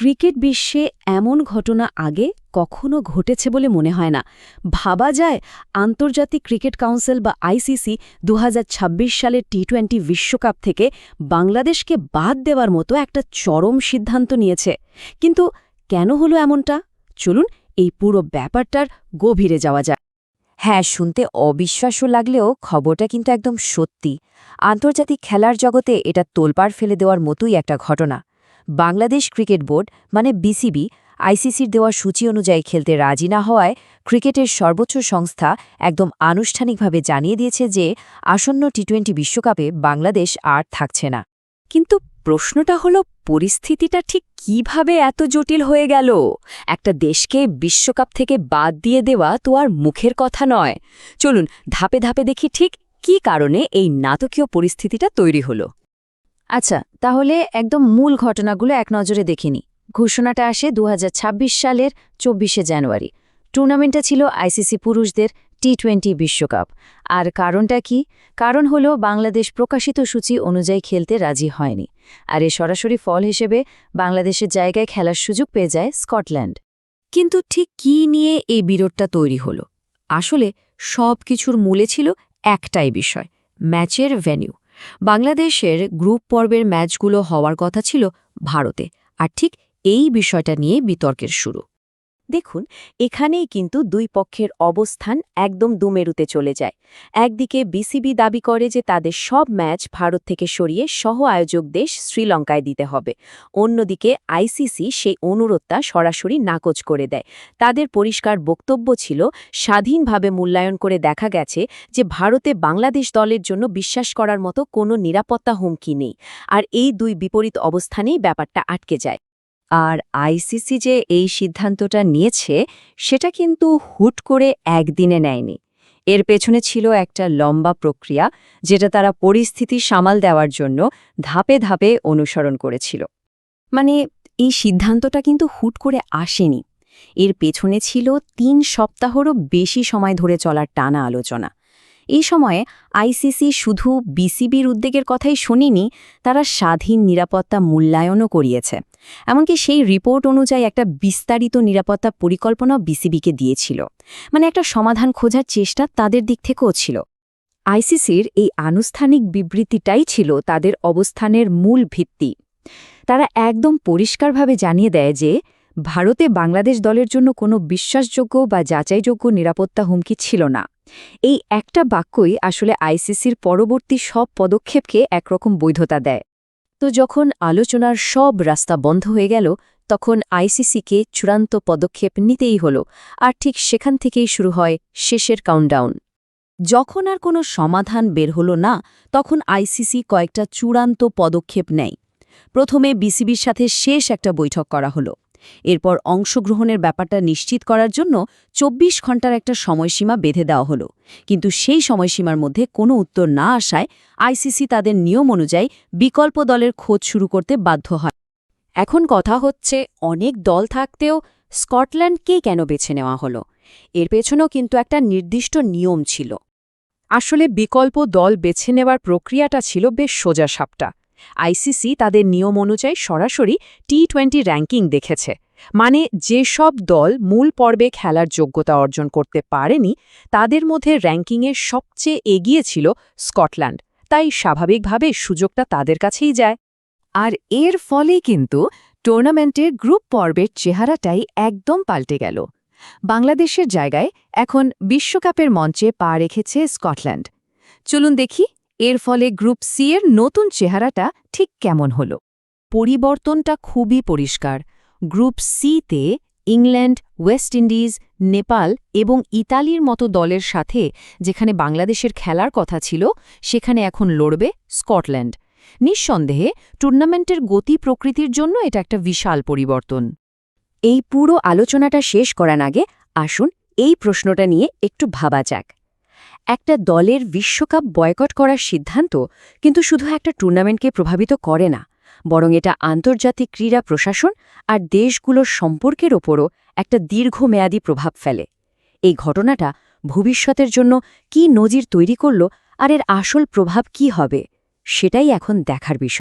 Cricket বিশ্বে এমন ঘটনা আগে কখনো ঘটেছে বলে মনে হয় না। ভাবা যায় আন্তর্জাতিক ক্রিকেট কাউন্সিল বা আইসিসি দু হাজার ছাব্বিশ সালের টি টোয়েন্টি বিশ্বকাপ থেকে বাংলাদেশকে বাদ দেওয়ার মতো একটা চরম সিদ্ধান্ত নিয়েছে। কিন্তু কেন হলো এমনটা? চলুন এই পুরো ব্যাপারটার গভীরে যাওয়া যাক। হ্যাঁ শুনতে অবিশ্বাস্য লাগলেও খবরটা কিন্তু একদম সত্যি। আন্তর্জাতিক খেলার জগতে এটা তোলপাড় ফেলে দেওয়ার মতোই একটা ঘটনা। বাংলাদেশ ক্রিকেট বোর্ড মানে বিসিবি, আইসিসির দেওয়া সূচি অনুযায়ী খেলতে রাজি না হওয়ায় ক্রিকেটের সর্বোচ্চ সংস্থা একদম আনুষ্ঠানিকভাবে জানিয়ে দিয়েছে যে আসন্ন টি টোয়েন্টি বিশ্বকাপে বাংলাদেশ আর থাকছে না। কিন্তু প্রশ্নটা হলো, পরিস্থিতিটা ঠিক কীভাবে এত জটিল হয়ে গেল? একটা দেশকে বিশ্বকাপ থেকে বাদ দিয়ে দেওয়া তো আর মুখের কথা নয়। চলুন, ধাপে ধাপে দেখি ঠিক কি কারণে এই নাটকীয় পরিস্থিতিটা তৈরি হলো। আচ্ছা তাহলে একদম মূল ঘটনাগুলো এক নজরে দেখিনি। ঘোষণাটা আসে দু হাজার ছাব্বিশ সালের চব্বিশে জানুয়ারি। টুর্নামেন্টটা ছিল আইসিসি পুরুষদের টি টোয়েন্টি বিশ্বকাপ। আর কারণটা কি? কারণ হল বাংলাদেশ প্রকাশিত সূচি অনুযায়ী খেলতে রাজি হয়নি। আর এ সরাসরি ফল হিসেবে বাংলাদেশের জায়গায় খেলার সুযোগ পেয়ে যায় স্কটল্যান্ড। কিন্তু ঠিক কি নিয়ে এই বিরোধটা তৈরি হল? আসলে সব কিছুর মূলে ছিল একটাই বিষয়, ম্যাচের ভেন্যু। বাংলাদেশের গ্রুপ পর্বের ম্যাচগুলো হওয়ার কথা ছিল ভারতে, আর ঠিক এই বিষয়টা নিয়ে বিতর্কের শুরু। দেখুন, এখানেই কিন্তু দুই পক্ষের অবস্থান একদম দুমেরুতে চলে যায়। একদিকে বিসিবি দাবি করে যে তাদের সব ম্যাচ ভারত থেকে সরিয়ে সহ আয়োজক দেশ শ্রীলঙ্কায় দিতে হবে। অন্যদিকে আইসিসি সেই অনুরোধটা সরাসরি নাকচ করে দেয়। তাদের পরিষ্কার বক্তব্য ছিল, স্বাধীনভাবে মূল্যায়ন করে দেখা গেছে যে ভারতে বাংলাদেশ দলের জন্য বিশ্বাস করার মতো কোনো নিরাপত্তা হুমকি নেই। আর এই দুই বিপরীত অবস্থানেই ব্যাপারটা আটকে যায়। আর আইসিসি যে এই সিদ্ধান্তটা নিয়েছে, সেটা কিন্তু হুট করে একদিনে নেয়নি। এর পেছনে ছিল একটা লম্বা প্রক্রিয়া, যেটা তারা পরিস্থিতি সামাল দেওয়ার জন্য ধাপে ধাপে অনুসরণ করেছিল। মানে এই সিদ্ধান্তটা কিন্তু হুট করে আসেনি। এর পেছনে ছিল তিন সপ্তাহরও বেশি সময় ধরে চলার টানা আলোচনা। এই সময়ে আইসিসি শুধু বিসিবির উদ্বেগের কথাই শুনিনি, তারা স্বাধীন নিরাপত্তা মূল্যায়নও করিয়েছে। এমনকি সেই রিপোর্ট অনুযায়ী একটা বিস্তারিত নিরাপত্তা পরিকল্পনাও বিসিবিকে দিয়েছিল। মানে একটা সমাধান খোঁজার চেষ্টা তাদের দিক থেকেও ছিল। আইসিসির এই আনুষ্ঠানিক বিবৃতিটাই ছিল তাদের অবস্থানের মূল ভিত্তি। তারা একদম পরিষ্কারভাবে জানিয়ে দেয় যে, ভারতে বাংলাদেশ দলের জন্য কোনো বিশ্বাসযোগ্য বা যাচাইযোগ্য নিরাপত্তা হুমকি ছিল না। এই একটা বাক্যই আসলে আইসিসির পরবর্তী সব পদক্ষেপকে একরকম বৈধতা দেয়। তো যখন আলোচনার সব রাস্তা বন্ধ হয়ে গেল, তখন আইসিসিকে চূড়ান্ত পদক্ষেপ নিতেই হল, আর ঠিক সেখান থেকেই শুরু হয় শেষের কাউন্টডাউন যখন আর কোনো সমাধান বের হল না, তখন আইসিসি কয়েকটা চূড়ান্ত পদক্ষেপ নেয়। প্রথমে বিসিবির সাথে শেষ একটা বৈঠক করা হলো। এরপর অংশগ্রহণের ব্যাপারটা নিশ্চিত করার জন্য ২৪ ঘণ্টার একটা সময়সীমা বেঁধে দেওয়া হলো। কিন্তু সেই সময়সীমার মধ্যে কোনো উত্তর না আসায় আইসিসি তাদের নিয়ম অনুযায়ী বিকল্প দলের খোঁজ শুরু করতে বাধ্য হয়। এখন কথা হচ্ছে, অনেক দল থাকতেও স্কটল্যান্ডকে কেন বেছে নেওয়া হলো? এর পেছনেও কিন্তু একটা নির্দিষ্ট নিয়ম ছিল। আসলে বিকল্প দল বেছে নেওয়ার প্রক্রিয়াটা ছিল বেশ সোজা সাপটা আইসিসি তাদের নিয়ম অনুযায়ী সরাসরি টি টোয়েন্টি র্যাঙ্কিং দেখেছে। মানে যেসব দল মূল পর্বে খেলার যোগ্যতা অর্জন করতে পারেনি, তাদের মধ্যে র্যাঙ্কিংয়ে সবচেয়ে এগিয়ে ছিল স্কটল্যান্ড। তাই স্বাভাবিকভাবে সুযোগটা তাদের কাছেই যায়। আর এর ফলে কিন্তু টুর্নামেন্টের গ্রুপ পর্বের চেহারাটাই একদম পাল্টে গেল। বাংলাদেশের জায়গায় এখন বিশ্বকাপের মঞ্চে পা রেখেছে স্কটল্যান্ড। চলুন দেখি এর ফলে গ্রুপ সি এর নতুন চেহারাটা ঠিক কেমন হল? পরিবর্তনটা খুবই পরিষ্কার। গ্রুপ সিতে ইংল্যান্ড, ওয়েস্ট ইন্ডিজ, নেপাল এবং ইতালির মতো দলের সাথে যেখানে বাংলাদেশের খেলার কথা ছিল, সেখানে এখন লড়বে স্কটল্যান্ড। নিঃসন্দেহে, টুর্নামেন্টের গতি প্রকৃতির জন্য এটা একটা বিশাল পরিবর্তন। এই পুরো আলোচনাটা শেষ করার আগে আসুন এই প্রশ্নটা নিয়ে একটু ভাবা যাক। একটা দলের বিশ্বকাপ বয়কট করার সিদ্ধান্ত কিন্তু শুধু একটা টুর্নামেন্টকে প্রভাবিত করে না, বরং এটা আন্তর্জাতিক ক্রীড়া প্রশাসন আর দেশগুলোর সম্পর্কের ওপরও একটা দীর্ঘমেয়াদী প্রভাব ফেলে। এই ঘটনাটা ভবিষ্যতের জন্য কি নজির তৈরি করল আর এর আসল প্রভাব কি হবে, সেটাই এখন দেখার বিষয়।